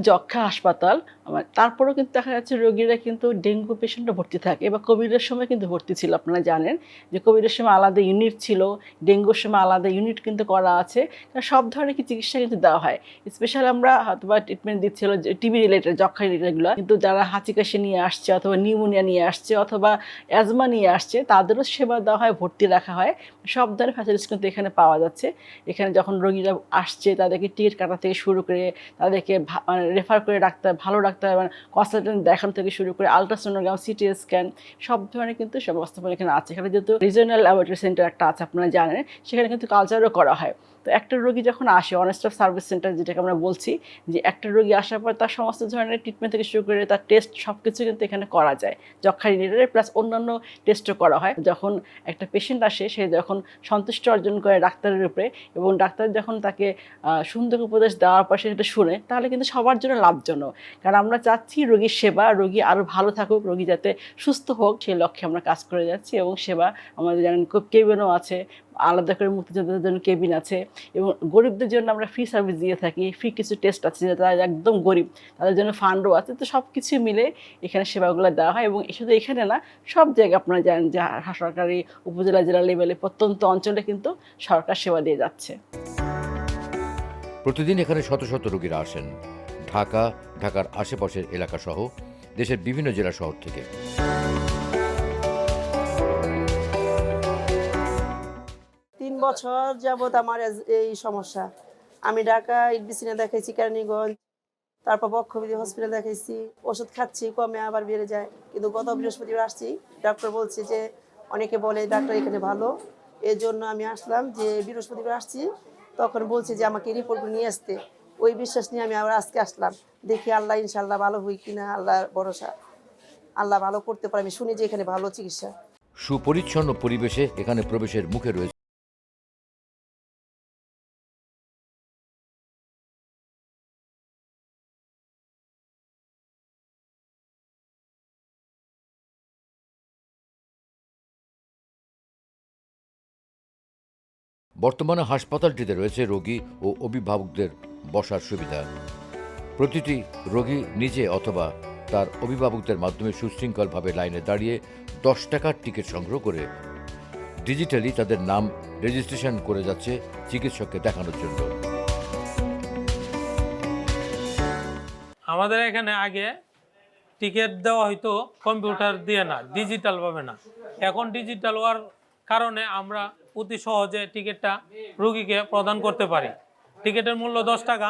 যক্ষা হাসপাতাল আমার তারপরেও কিন্তু দেখা যাচ্ছে রোগীরা কিন্তু ডেঙ্গু পেশেন্টও ভর্তি থাকে এবার কোভিডের সময় কিন্তু ভর্তি ছিল, আপনারা জানেন যে কোভিডের সময় আলাদা ইউনিট ছিল, ডেঙ্গুর সময় আলাদা ইউনিট কিন্তু করা আছে সব ধরনের কি চিকিৎসা কিন্তু দেওয়া হয়। স্পেশাল আমরা হয়তো বা ট্রিটমেন্ট দিচ্ছিল টিবি রিলেটেড যক্ষা রিলেটেডগুলো কিন্তু যারা হাঁচি কাশি নিয়ে আসছে অথবা নিউমোনিয়া নিয়ে আসছে অথবা অ্যাজমা নিয়ে আসছে, তাদেরও সেবা দেওয়া হয়, ভর্তি রাখা হয়। সব ধরনের ফ্যাসিলিটিস কিন্তু এখানে পাওয়া যাচ্ছে। এখানে যখন রোগীরা আসছে, তাদেরকে টিকিট কাটা থেকে শুরু করে তাদেরকে ভা- মানে রেফার করে ডাক্তার, ভালো ডাক্তার মানে কনসালটেন্ট দেখানো থেকে শুরু করে আলট্রাসোনোগ্রাম, সিটি স্ক্যান, সব ধরনের কিন্তু সব ব্যবস্থাপনা এখানে আছে। এখানে যেহেতু রিজনাল ল্যাবরেটরি সেন্টার একটা আছে, আপনারা জানেন, সেখানে কিন্তু কালচারও করা হয়। তো একটা রোগী যখন আসে অনেস্ট অফ সার্ভিস সেন্টার যেটাকে আমরা বলছি, যে একটা রোগী আসার পর তার সমস্ত ধরনের ট্রিটমেন্ট থেকে শুরু করে তার টেস্ট সব কিছু কিন্তু এখানে করা যায়। যক্ষা রিলেটেড প্লাস অন্যান্য টেস্টও করা হয়। যখন একটা পেশেন্ট আসে, সে যখন সন্তুষ্ট অর্জন করে ডাক্তারের উপরে এবং ডাক্তার যখন তাকে সুন্দর উপদেশ দেওয়ার পর সেটা শুনে, তাহলে কিন্তু সবার জন্য লাভজনক। কারণ আমরা চাচ্ছি রোগীর সেবা, রোগী আরও ভালো থাকুক, রোগী যাতে সুস্থ হোক, সেই লক্ষ্যে আমরা কাজ করে যাচ্ছি এবং সেবা আমাদের জানেন কেবিনও আছে আলাদা করে মুক্তিযোদ্ধাদের জন্য কেবিন আছে এবং গরিবদের জন্য আমরা ফ্রি সার্ভিস দিয়ে থাকি ফ্রি কিছু টেস্ট আছে তারা একদম গরিব, তাদের জন্য ফান্ডও আছে, তো সব কিছু মিলে এখানে সেবাগুলো দেওয়া হয় এবং শুধু এখানে না, সব জায়গায় আপনারা জানেন যে সরকারি উপজেলা, জেলা লেভেলে প্রত্যন্ত অঞ্চলে কিন্তু সরকার সেবা দিয়ে যাচ্ছে। প্রতিদিন এখানে শত শত রোগীরা আসেন, ঢাকা, ঢাকার আশেপাশের এলাকা সহ দেশের বিভিন্ন জেলা শহর থেকে। বছর যাবত আমার এই সমস্যা। আমি ঢাকা ইডবিসিনে দেখাইছি কেরানীগঞ্জ তারপর বক্ষবিধি হসপিটাল দেখাইছি। ওষুধ খাচ্ছি কমে আবার বেড়ে যায়। কিন্তু গত বৃহস্পতিবার আসছি ডক্টর বলছে যে অনেকে বলে ডাক্তার এখানে ভালো। এই জন্য আমি আসলাম যে বৃহস্পতিবার আসছি তখন বলছে যে আমাকে রিপোর্টগুলো নিয়ে আসতে। ওই বিশ্বাস নিয়ে আমি আবার আজকে আসলাম। দেখি আল্লাহ ইনশাল্লাহ ভালো হই কিনা আল্লাহর ভরসা। আল্লাহ ভালো করতে পারে আমি শুনি যে এখানে ভালো চিকিৎসা। সুপরিচ্ছন্ন পরিবেশে এখানে প্রবেশের মুখে রয়েছে বর্তমানে হাসপাতালটিতে রয়েছে রোগী ও অভিভাবকদের বসার সুবিধা। প্রতিটি রোগী নিজে অথবা তার অভিভাবকদের মাধ্যমে সুশৃঙ্খলভাবে লাইনে দাঁড়িয়ে দশ টাকার টিকিট সংগ্রহ করে ডিজিটালি তাদের নাম রেজিস্ট্রেশন করে যাচ্ছে চিকিৎসককে দেখানোর জন্য। আমাদের এখানে আগে টিকিট দেওয়া হয়তো কম্পিউটার দিয়ে না, ডিজিটাল ভাবে না। এখন ডিজিটাল হওয়ার কারণে আমরা অতি সহজে টিকিটটা রুগীকে প্রদান করতে পারি। টিকিটের মূল্য দশ টাকা।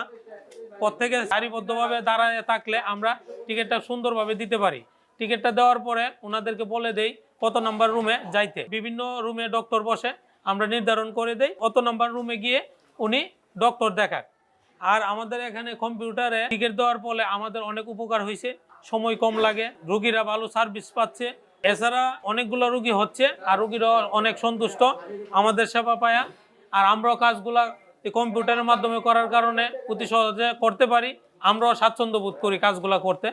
প্রত্যেকে সারিবদ্ধভাবে দাঁড়ায় থাকলে আমরা টিকিটটা সুন্দরভাবে দিতে পারি। টিকিটটা দেওয়ার পরে ওনাদেরকে বলে দেই, কত নাম্বার রুমে যাইতে। বিভিন্ন রুমে ডক্টর বসে আমরা নির্ধারণ করে দেই, কত নাম্বার রুমে গিয়ে উনি ডক্টর দেখাক। আর আমাদের এখানে কম্পিউটারে টিকিট দেওয়ার ফলে আমাদের অনেক উপকার হয়েছে সময় কম লাগে, রুগীরা ভালো সার্ভিস পাচ্ছে। এছাড়া অনেকগুলো রুগী হচ্ছে, আর রুগীরা অনেক সন্তুষ্ট আমাদের সেবা পায়া। আর আমরাও কাজগুলা কম্পিউটারের মাধ্যমে করার কারণে অতি সহজে করতে পারি, আমরাও স্বাচ্ছন্দ্য বোধ করি কাজগুলা করতে।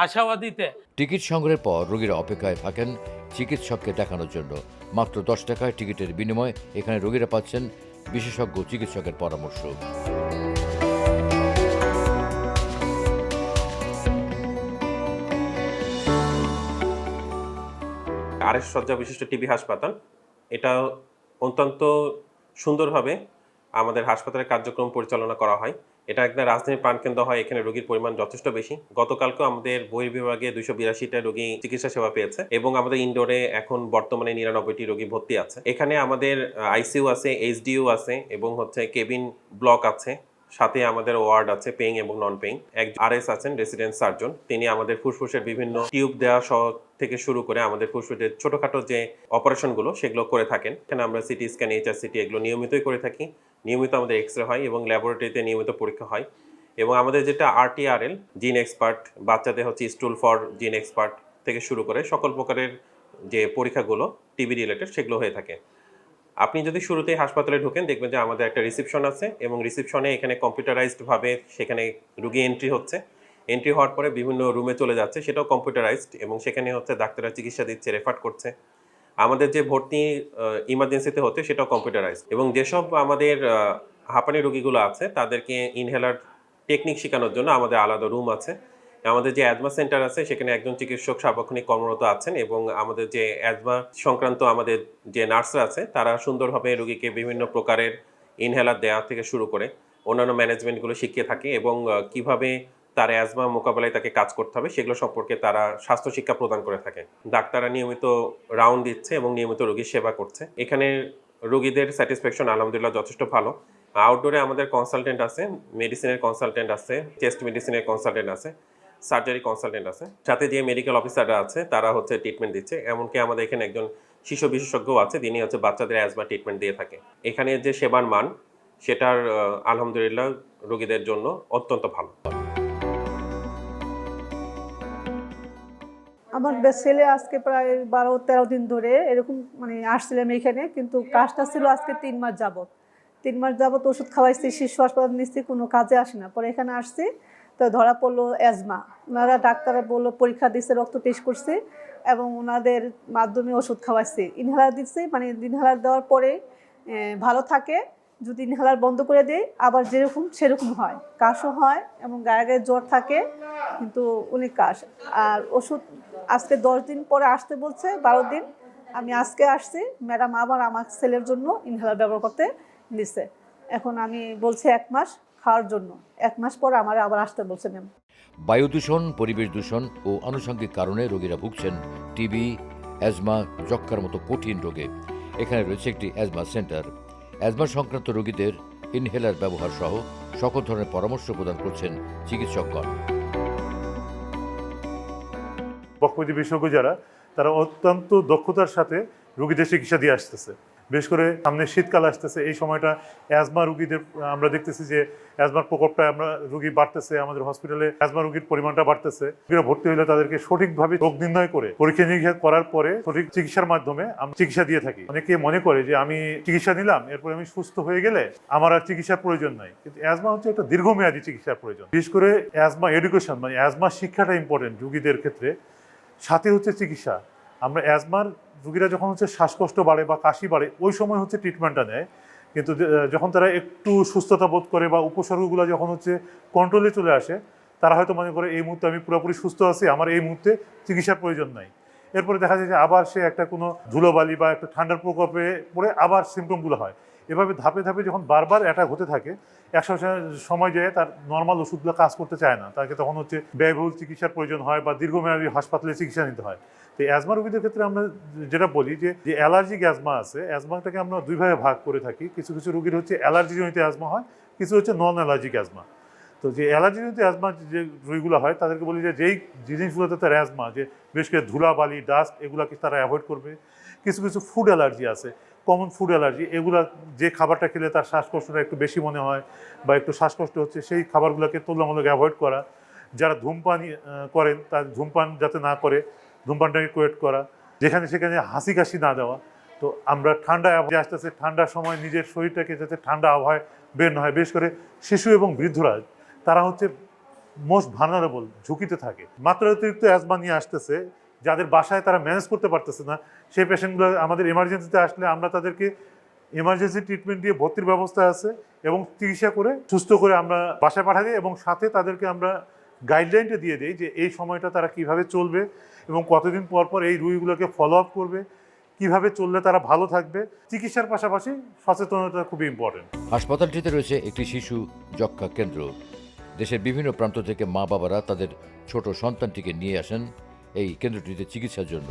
আর সেবা দিতে। টিকিট সংগ্রহের পর রোগীরা অপেক্ষায় থাকেন চিকিৎসককে দেখানোর জন্য। মাত্র দশ টাকায় টিকিটের বিনিময়ে এখানে রোগীরা পাচ্ছেন বিশেষজ্ঞ চিকিৎসকের পরামর্শ। আড়াইশো শয্যা বিশিষ্ট টিবি হাসপাতাল। এটা অত্যন্ত সুন্দরভাবে আমাদের হাসপাতালের কার্যক্রম পরিচালনা করা হয়। এটা একদম রাজধানীর প্রাণকেন্দ্র হয়, এখানে রোগীর পরিমাণ যথেষ্ট বেশি। গতকালকেও আমাদের বহির্বিভাগে দুইশো বিরাশিটা রোগী চিকিৎসা সেবা পেয়েছে এবং আমাদের ইনডোরে এখন বর্তমানে নিরানব্বইটি রোগী ভর্তি আছে। এখানে আমাদের আইসিইউ আছে, এইচডিইউ আছে এবং হচ্ছে কেবিন ব্লক আছে, সাথে আমাদের ওয়ার্ড আছে, পেইং এবং নন পেইং এক আর এস আছেন, রেসিডেন্ট সার্জন। তিনি আমাদের ফুসফুসের বিভিন্ন টিউব দেওয়া সহ থেকে শুরু করে আমাদের ফুসফুসের ছোটখাটো যে অপারেশনগুলো সেগুলো করে থাকেন। এখানে আমরা সিটি স্ক্যান, এইচআর, সিটি এগুলো নিয়মিতই করে থাকি। নিয়মিত আমাদের এক্স রে হয় এবং ল্যাবরেটরিতে নিয়মিত পরীক্ষা হয়। এবং আমাদের যেটা আরটিআরএল জিন এক্সপার্ট বাচ্চাদের হচ্ছে স্টুল ফর জিন এক্সপার্ট থেকে শুরু করে সকল প্রকারের যে পরীক্ষাগুলো টিবি রিলেটেড সেগুলো হয়ে থাকে। আপনি যদি শুরুতেই হাসপাতালে ঢোকেন, দেখবেন যে আমাদের একটা রিসিপশন আছে এবং রিসিপশনে এখানে কম্পিউটারাইজড ভাবে সেখানে রুগী এন্ট্রি হচ্ছে। এন্ট্রি হওয়ার পরে বিভিন্ন রুমে চলে যাচ্ছে, সেটাও কম্পিউটারাইজড এবং সেখানে হচ্ছে ডাক্তাররা চিকিৎসা দিচ্ছে রেফার করছে। আমাদের যে ভর্তি ইমার্জেন্সিতে হচ্ছে, সেটাও কম্পিউটারাইজড এবং যেসব আমাদের হাঁপানি রোগীগুলো আছে, তাদেরকে ইনহেলার টেকনিক শেখানোর জন্য আমাদের আলাদা রুম আছে। আমাদের যে অ্যাজমা সেন্টার আছে, সেখানে একজন চিকিৎসক সার্বক্ষণিক কর্মরত আছেন এবং আমাদের যে অ্যাজমা সংক্রান্ত আমাদের যে নার্সরা আছে, তারা সুন্দরভাবে রোগীকে বিভিন্ন প্রকারের ইনহেলার দেওয়া থেকে শুরু করে অন্যান্য ম্যানেজমেন্টগুলো শিখিয়ে থাকে এবং কীভাবে তার অ্যাজমা মোকাবেলায় তাকে কাজ করতে হবে, সেগুলো সম্পর্কে তারা স্বাস্থ্য শিক্ষা প্রদান করে থাকে। ডাক্তাররা নিয়মিত রাউন্ড দিচ্ছে এবং নিয়মিত রোগীর সেবা করছে। এখানে রোগীদের স্যাটিসফ্যাকশন আলহামদুলিল্লাহ যথেষ্ট ভালো। আউটডোরে আমাদের কনসালটেন্ট আছে মেডিসিনের কনসালটেন্ট আছে চেস্ট মেডিসিনের কনসালটেন্ট আছে সার্জারি কনসালটেন্ট আছে। সাথে যে মেডিকেল অফিসাররা আছে, তারা হচ্ছে ট্রিটমেন্ট দিচ্ছে। এমনকি আমাদের এখানে একজন শিশু বিশেষজ্ঞ আছে, যিনি হচ্ছে বাচ্চাদের অ্যাজমা ট্রিটমেন্ট দিয়ে থাকে। এখানে যে সেবার মান, সেটার আলহামদুলিল্লাহ রোগীদের জন্য অত্যন্ত ভালো। আমার ছেলে আজকে প্রায় বারো তেরো দিন ধরে এরকম মানে আসছিলাম এখানে কিন্তু কাজটা ছিল আজকে তিন মাস যাবত তিন মাস যাবত ওষুধ খাওয়াইছি শিশু হাসপাতাল নিচ্ছি কোনো কাজে আসে না। পরে এখানে আসছি তো ধরা পড়ল অ্যাজমা ওনারা ডাক্তার বলল পরীক্ষা দিচ্ছে রক্ত টেস্ট করছে এবং ওনাদের মাধ্যমে ওষুধ খাওয়াইছে। ইনহেলার দিচ্ছে মানে ইনহেলার দেওয়ার পরে ভালো থাকে। যদি ইনহেলার বন্ধ করে দেয়, আবার যেরকম সেরকম হয়। কাশও হয় এবং গায়ে গায়ে জ্বর থাকে, কিন্তু উনি কাশ। আর ওষুধ আজকে দশ দিন পরে আসতে বলছে, বারো দিন। আমি আজকে আসছি, ম্যাডাম আবার আমার ছেলের জন্য ইনহেলার ব্যবহার করতে দিচ্ছে এখন আমি বলছি এক মাস খাওয়ার জন্য। এক মাস পর আমার আবার আসতে বলছে ম্যাম। বায়ু দূষণ, পরিবেশ দূষণ ও আনুষঙ্গিক কারণে রোগীরা ভুগছেন টিবি, অ্যাজমা যক্ষার মতো কঠিন রোগে। এখানে রয়েছে একটি অ্যাজমা সেন্টার। অ্যাজমা সংক্রান্ত রোগীদের ইনহেলার ব্যবহার সহ সকল ধরনের পরামর্শ প্রদান করছেন চিকিৎসকগণ। বক্ষপতি বিশেষজ্ঞ যারা, তারা অত্যন্ত দক্ষতার সাথে রোগীদের চিকিৎসা দিয়ে আসতেছে। বিশেষ করে সামনে শীতকাল আসতেছে, এই সময়টা অ্যাজমা রুগীদের, আমরা দেখতেছি যে অ্যাজমার প্রকোপটা আমরা, রুগী বাড়তেছে আমাদের হসপিটালে অ্যাজমা রুগীর পরিমাণটা বাড়তেছে। রোগীরা ভর্তি হলে তাদেরকে সঠিকভাবে রোগ নির্ণয় করে, পরীক্ষা নিরীক্ষা করার পরে সঠিক চিকিৎসার মাধ্যমে আমরা চিকিৎসা দিয়ে থাকি। অনেকে মনে করে যে আমি চিকিৎসা নিলাম, এরপরে আমি সুস্থ হয়ে গেলে আমার আর চিকিৎসার প্রয়োজন নাই। কিন্তু অ্যাজমা হচ্ছে একটা দীর্ঘমেয়াদী চিকিৎসার প্রয়োজন। বিশেষ করে অ্যাজমা এডুকেশন মানে অ্যাজমা শিক্ষাটা ইম্পর্টেন্ট রুগীদের ক্ষেত্রে। সাথে হচ্ছে চিকিৎসা। আমরা অ্যাজমার রুগীরা যখন হচ্ছে শ্বাসকষ্ট বাড়ে বা কাশি বাড়ে, ওই সময় হচ্ছে ট্রিটমেন্টটা নেয়। কিন্তু যখন তারা একটু সুস্থতা বোধ করে বা উপসর্গগুলো যখন হচ্ছে কন্ট্রোলে চলে আসে, তারা হয়তো মনে করে, এই মুহূর্তে আমি পুরোপুরি সুস্থ আছি, আমার এই মুহূর্তে চিকিৎসার প্রয়োজন নাই। এরপরে দেখা যায় যে আবার সে একটা কোনো ধুলোবালি বা একটা ঠান্ডার প্রকোপে পড়ে আবার সিমটমগুলো হয়। এভাবে ধাপে ধাপে যখন বারবার অ্যাটাক হতে থাকে, এক সময়- যায় তার নর্মাল ওষুধগুলো কাজ করতে চায় না। তাকে তখন হচ্ছে ব্যয়বহুল চিকিৎসার প্রয়োজন হয় বা দীর্ঘমেয়াদী হাসপাতালে চিকিৎসা নিতে হয়। তো অ্যাজমা রোগীদের ক্ষেত্রে আমরা যেটা বলি যে যে অ্যালার্জিক অ্যাজমা আছে অ্যাজমাটাকে আমরা দুই ভাগে ভাগ করে থাকি। কিছু কিছু রোগীর হচ্ছে অ্যালার্জিজনিত অ্যাজমা হয়, কিছু হচ্ছে নন অ্যালার্জিক অ্যাজমা তো যে অ্যালার্জিজনিত অ্যাজমা যে রোগীগুলো হয়, তাদেরকে বলি যে, যেই জিনিসগুলোতে তার অ্যাজমা যে বিশেষ করে ধুলাবালি ডাস্ট এগুলাকে তারা অ্যাভয়েড করবে। কিছু কিছু ফুড অ্যালার্জি আছে। কমন ফুড অ্যালার্জি এগুলা যে খাবারটা খেলে তার শ্বাসকষ্টটা একটু বেশি মনে হয় বা একটু শ্বাসকষ্ট হচ্ছে, সেই খাবারগুলোকে তুলনামূলক অ্যাভয়েড করা। যারা ধূমপান করেন, তার ধূমপান যাতে না করে, ধূমপানটাকে কোয়েট করা, যেখানে সেখানে হাসি কাশি না দেওয়া। তো আমরা ঠান্ডা আবহাওয়া আসতেছে, ঠান্ডার সময় নিজের শরীরটাকে যাতে ঠান্ডা আবহাওয়ায় বের না হয়, বিশেষ করে শিশু এবং বৃদ্ধরা, তারা হচ্ছে মোস্ট ভানারেবল ঝুঁকিতে থাকে। মাত্রা অতিরিক্ত অ্যাজমা নিয়ে আসতেছে যাদের বাসায় তারা ম্যানেজ করতে পারতেছে না, সেই পেশেন্টগুলো আমাদের এমার্জেন্সিতে আসলে আমরা তাদেরকে এমার্জেন্সি ট্রিটমেন্ট দিয়ে ভর্তির ব্যবস্থা আছে এবং চিকিৎসা করে, সুস্থ করে আমরা বাসায় পাঠাই এবং সাথে তাদেরকে আমরা গাইডলাইনটা দিয়ে দিই যে এই সময়টা তারা কীভাবে চলবে এবং কতদিন পর পর এই রুগীগুলোকে ফলো আপ করবে, কীভাবে চললে তারা ভালো থাকবে। চিকিৎসার পাশাপাশি সচেতনতা খুবই ইম্পর্টেন্ট হাসপাতালটিতে রয়েছে একটি শিশু যক্ষা কেন্দ্র। দেশের বিভিন্ন প্রান্ত থেকে মা বাবারা তাদের ছোট সন্তানটিকে নিয়ে আসেন। এই কেন্দ্রটিতে চিকিৎসার জন্য।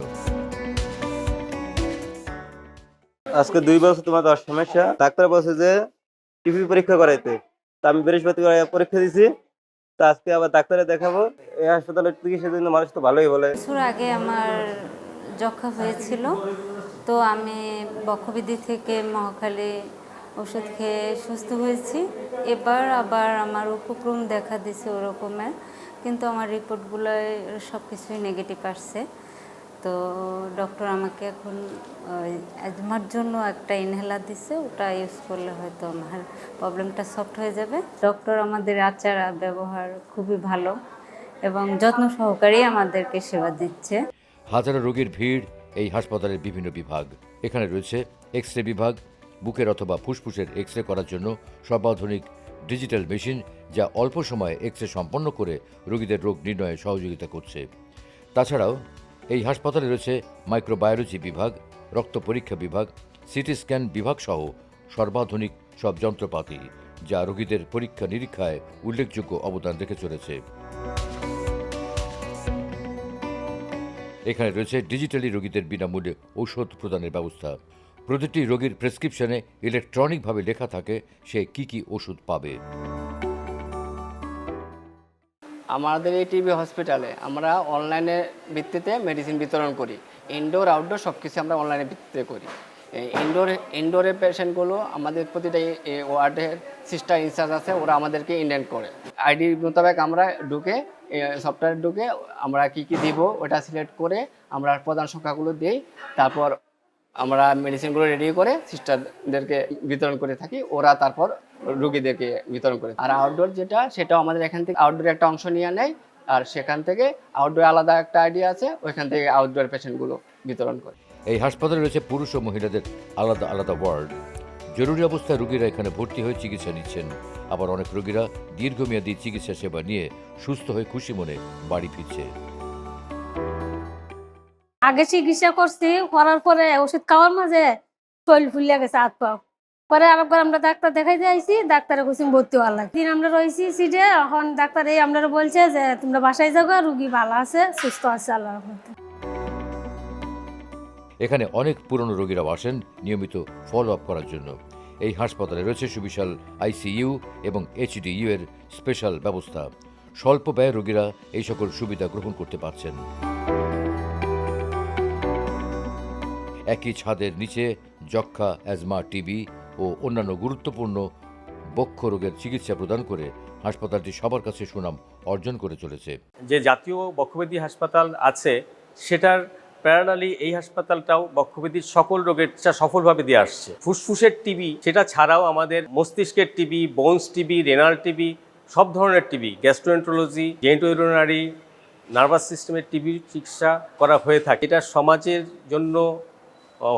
আজকে দুই বছর তোমার দশ সমস্যা। ডাক্তার বলছে যে টিভি পরীক্ষা করাইতে। তা আমি বৃহস্পতিবার পরীক্ষা দিছি। তা আজকে আবার ডাক্তারে দেখাবো। এই হাসপাতালে চিকিৎসার জন্য মানুষ তো ভালোই বলে। আগে আমার যক্ষা হয়েছিল। তো আমি বক্ষবিধি থেকে মহাখালী ওষুধ খেয়ে সুস্থ হয়েছি। এবার আবার আমার উপক্রম দেখা দিছে ওরকমের কিন্তু আমার রিপোর্টগুলোয় সব কিছুই নেগেটিভ আসছে। তো ডক্টর আমাকে এখন অ্যাজমার জন্য একটা ইনহেলার দিছে, ওটা ইউজ করলে হয়তো আমার প্রবলেমটা সফট হয়ে যাবে। ডক্টর আমাদের আচার ব্যবহার খুবই ভালো এবং যত্ন সহকারে আমাদেরকে সেবা দিচ্ছে। হাজারো রোগীর ভিড় এই হাসপাতালের বিভিন্ন বিভাগ। এখানে রয়েছে এক্স রে বিভাগ, বুকের অথবা ফুসফুসের এক্স রে করার জন্য সর্বাধুনিক ডিজিটাল মেশিন যা অল্প সময়ে এক্স রে সম্পন্ন করে রোগীদের রোগ নির্ণয়ে সহযোগিতা করছে। তাছাড়াও, এই হাসপাতালে রয়েছে মাইক্রোবায়োলজি বিভাগ, রক্ত পরীক্ষা বিভাগ, সিটি স্ক্যান বিভাগ সহ সর্বাধুনিক সব যন্ত্রপাতি, যা রোগীদের পরীক্ষা নিরীক্ষায় উল্লেখযোগ্য অবদান রেখে চলেছে। এখানে রয়েছে ডিজিটালি রোগীদের বিনামূল্যে ঔষধ প্রদানের ব্যবস্থা। প্রতিটি রোগীর প্রেসক্রিপশনে ইলেকট্রনিকভাবে লেখা থাকে সে কি কি ওষুধ পাবে। আমাদের এই টিবি হসপিটালে আমরা অনলাইনে ভিত্তিতে মেডিসিন বিতরণ করি। ইনডোর, আউটডোর সব কিছু আমরা অনলাইনে ভিত্তিতে করি। ইনডোর ইনডোরের পেশেন্টগুলো আমাদের প্রতিটা ওয়ার্ডের সিস্টার ইনচার্জ আছে, ওরা আমাদেরকে ইন্ডেন্ট করে। আইডি মোতাবেক আমরা ঢুকে সফটওয়্যার ঢুকে আমরা কি কি দিব, ওটা সিলেক্ট করে আমরা প্রধান সংখ্যাগুলো দিই, তারপর আমরা মেডিসিনগুলো রেডি করে সিস্টারদেরকে বিতরণ করে থাকি। ওরা তারপর রুগীদেরকে বিতরণ করে আর আউটডোর যেটা, সেটাও আমাদের এখান থেকে আউটডোরে একটা অংশ নিয়ে নেয়। আর সেখান থেকে আউটডোর আলাদা একটা আইডিয়া আছে, ওইখান থেকে আউটডোর পেশেন্টগুলো বিতরণ করে। এই হাসপাতালে রয়েছে পুরুষ ও মহিলাদের আলাদা আলাদা ওয়ার্ড। জরুরি অবস্থায় রোগীরা এখানে ভর্তি হয়ে চিকিৎসা নিচ্ছেন। আবার অনেক রোগীরা দীর্ঘমেয়াদী চিকিৎসা সেবা নিয়ে সুস্থ হয়ে খুশি মনে বাড়ি ফিরছে। আগে চিকিৎসা করছি, করার পরে ওষুধ খাওয়ার মাঝে শরীর ফুলিয়া গেছে হাত পাও পরে আরেকবার আমরা ডাক্তার দেখাই যাইছি ডাক্তারে কুসিং ভর্তি হওয়ার লাগে দিন আমরা রয়েছি সিটে, এখন ডাক্তার এই আমরা বলছে যে, তোমরা বাসায় যাও, রুগী ভালো আছে, সুস্থ আছে, আল্লাহর রহমতে। এখানে অনেক পুরনো রোগীরাও আসেন নিয়মিত ফলো আপ করার জন্য। এই হাসপাতালে রয়েছে সুবিশাল আইসিইউ এবং এইচডিইউ এর স্পেশাল ব্যবস্থা। স্বল্প ব্যয় রোগীরা এই সকল সুবিধা গ্রহণ করতে পারছেন। একই ছাদের নিচে যক্ষা অ্যাজমা, টিবি ও অন্যান্য গুরুত্বপূর্ণ বক্ষ রোগের চিকিৎসা প্রদান করে হাসপাতালটি সবার কাছে সুনাম অর্জন করে চলেছে। যে জাতীয় বক্ষব্যাধি হাসপাতাল আছে, সেটার প্যারালালি এই হাসপাতালটাও বক্ষব্যাধির সকল রোগের চিকিৎসা সফলভাবে দিয়ে আসছে। ফুসফুসের টিবি, সেটা ছাড়াও আমাদের মস্তিষ্কের TB bones TB renal TB, সব ধরনের টিবি গ্যাস্ট্রোএন্ট্রোলজি জেন্টোইরোনারি নার্ভাস সিস্টেমের টিবির চিকিৎসা করা হয়ে থাকে। এটা সমাজের জন্য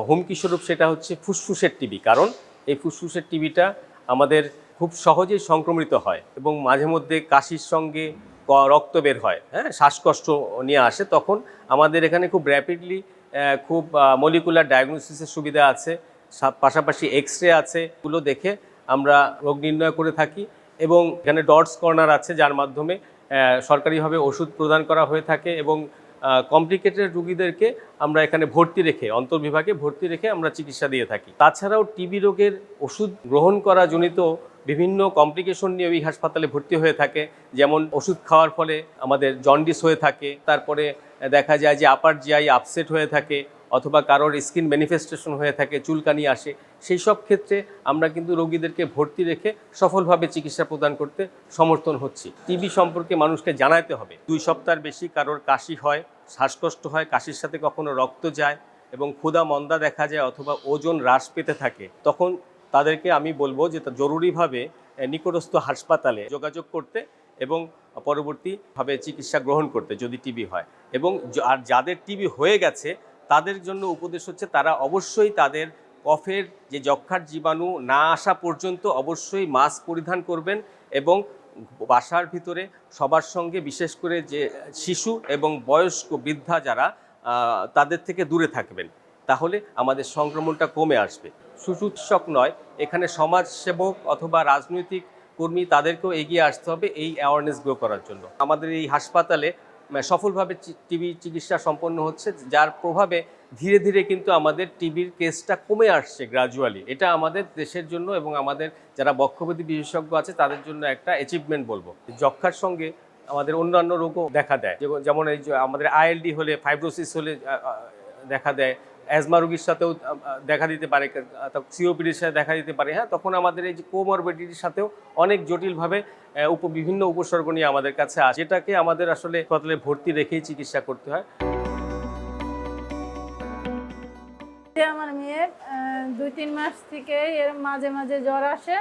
হুমকি স্বরূপ সেটা হচ্ছে ফুসফুসের টিবি কারণ এই ফুসফুসের টিবিটা আমাদের খুব সহজেই সংক্রমিত হয় এবং মাঝে মধ্যে কাশির সঙ্গে রক্ত বের হয় হ্যাঁ? শ্বাসকষ্ট নিয়ে আসে, তখন আমাদের এখানে খুব র্যাপিডলি খুব মলিকুলার ডায়াগনোসিসের সুবিধা আছে পাশাপাশি এক্স রে আছে, এগুলো দেখে আমরা রোগ নির্ণয় করে থাকি এবং এখানে ডটস কর্নার আছে, যার মাধ্যমে সরকারিভাবে ওষুধ প্রদান করা হয়ে থাকে এবং কমপ্লিকেটেড রুগীদেরকে আমরা এখানে ভর্তি রেখে, অন্তর্বিভাগে ভর্তি রেখে আমরা চিকিৎসা দিয়ে থাকি। তাছাড়াও টিবি রোগের ওষুধ গ্রহণ করা জনিত বিভিন্ন কমপ্লিকেশন নিয়ে ওই হাসপাতালে ভর্তি হয়ে থাকে। যেমন ওষুধ খাওয়ার ফলে আমাদের জন্ডিস হয়ে থাকে, তারপরে দেখা যায় যে আপার জিআই আপসেট হয়ে থাকে, অথবা কারোর স্কিন ম্যানিফেস্টেশন হয়ে থাকে, চুলকানি আসে। সেই সব ক্ষেত্রে আমরা কিন্তু রোগীদেরকে ভর্তি রেখে সফলভাবে চিকিৎসা প্রদান করতে সমর্থন হচ্ছি। টিবি সম্পর্কে মানুষকে জানাতে হবে। দুই সপ্তাহের বেশি কারোর কাশি হয়, শ্বাসকষ্ট হয়, কাশির সাথে কখনো রক্ত যায় এবং ক্ষুদা মন্দা দেখা যায় অথবা ওজন হ্রাস পেতে থাকে, তখন তাদেরকে আমি বলব যে জরুরিভাবে নিকটস্থ হাসপাতালে যোগাযোগ করতে এবং পরবর্তীভাবে চিকিৎসা গ্রহণ করতে যদি টিবি হয়। এবং আর যাদের টিবি হয়ে গেছে, তাদের জন্য উপদেশ হচ্ছে তারা অবশ্যই তাদের কফের যে যক্ষার জীবাণু না আসা পর্যন্ত অবশ্যই মাস্ক পরিধান করবেন এবং বাসার ভিতরে সবার সঙ্গে বিশেষ করে যে শিশু এবং বয়স্ক বৃদ্ধা যারা তাদের থেকে দূরে থাকবেন। তাহলে আমাদের সংক্রমণটা কমে আসবে। সুচিকিৎসক নয়, এখানে সমাজসেবক অথবা রাজনৈতিক কর্মী তাদেরকেও এগিয়ে আসতে হবে এই অ্যাওয়ারনেস গ্রো করার জন্য। আমাদের এই হাসপাতালে সফলভাবে টিবি চিকিৎসা সম্পন্ন হচ্ছে, যার প্রভাবে ধীরে ধীরে কিন্তু আমাদের টিবির কেসটা কমে আসছে গ্রাজুয়ালি এটা আমাদের দেশের জন্য এবং আমাদের যারা বক্ষব্যাধি বিশেষজ্ঞ আছে, তাদের জন্য একটা অ্যাচিভমেন্ট বলব। যক্ষার সঙ্গে আমাদের অন্যান্য রোগও দেখা দেয়। যেমন- এই আমাদের আইএলডি হলে ফাইব্রোসিস হলে দেখা দেয়। অ্যাজমা রোগীর সাথেও দেখা দিতে পারে সিওপিডির সাথে দেখা দিতে পারে। হ্যাঁ তখন আমাদের এই যে কোমরবিডিটির সাথেও অনেক জটিলভাবে উপ, বিভিন্ন উপসর্গ নিয়ে আমাদের কাছে আসে। এটাকে আমাদের আসলে হাসপাতালে ভর্তি রেখেই চিকিৎসা করতে হয়। আমার মেয়ের দুই তিন মাস থেকে এর মাঝে মাঝে জ্বর আসে,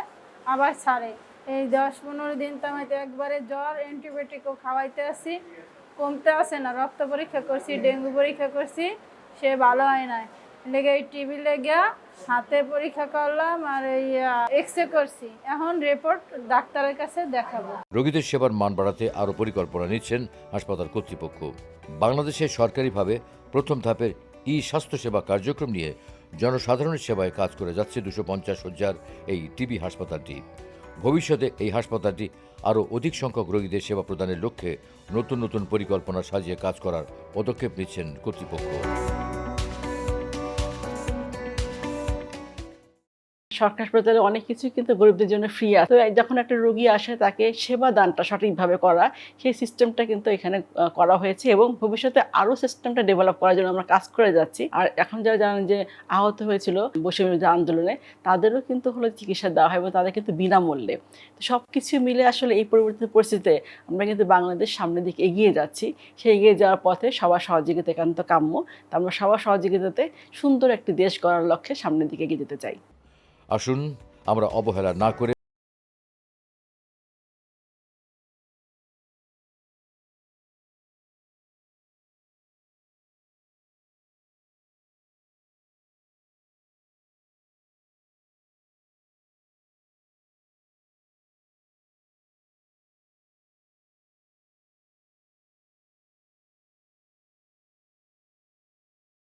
আবার ছাড়ে। এই দশ পনেরো দিন তো আমি তো একবারে জ্বর অ্যান্টিবায়োটিকও খাওয়াইতে আসি কমতে আসে না। রক্ত পরীক্ষা করছি, ডেঙ্গু পরীক্ষা করছি, সে ভালো হয় নাই। লেগে এই টিভি লেগে হাতে পরীক্ষা করলাম আর এই এক্স রে করছি। এখন রিপোর্ট ডাক্তারের কাছে দেখাবো। রোগীদের সেবার মান বাড়াতে আরও পরিকল্পনা নিচ্ছেন হাসপাতাল কর্তৃপক্ষ। বাংলাদেশে সরকারিভাবে প্রথম ধাপের ই স্বাস্থ্যসেবা কার্যক্রম নিয়ে জনসাধারণের সেবায় কাজ করে যাচ্ছে দুশো পঞ্চাশ শয্যার এই টিবি হাসপাতালটি। ভবিষ্যতে এই হাসপাতালটি আরও অধিক সংখ্যক রোগীদের সেবা প্রদানের লক্ষ্যে নতুন নতুন পরিকল্পনা সাজিয়ে কাজ করার পদক্ষেপ নিচ্ছেন কর্তৃপক্ষ। সরকার হাসপাতালে অনেক কিছু কিন্তু গরিবদের জন্য ফ্রি আছে। তো যখন একটা রোগী আসে, তাকে সেবা দানটা সঠিকভাবে করা, সেই সিস্টেমটা কিন্তু এখানে করা হয়েছে এবং ভবিষ্যতে আরও সিস্টেমটা ডেভেলপ করার জন্য আমরা কাজ করে যাচ্ছি। আর এখন যারা জানেন যে আহত হয়েছিল বৈষম্য আন্দোলনে, তাদেরও কিন্তু হলো চিকিৎসা দেওয়া হয় এবং তাদের কিন্তু বিনামূল্যে। তো সব কিছু মিলে আসলে এই পরিবর্তিত পরিস্থিতিতে আমরা কিন্তু বাংলাদেশ সামনের দিকে এগিয়ে যাচ্ছি। সেই এগিয়ে যাওয়ার পথে সবার সহযোগিতা একান্ত কাম্য। তা আমরা সবার সহযোগিতাতে সুন্দর একটি দেশ গড়ার লক্ষ্যে সামনের দিকে এগিয়ে যেতে চাই। আসুন আমরা অবহেলা না করে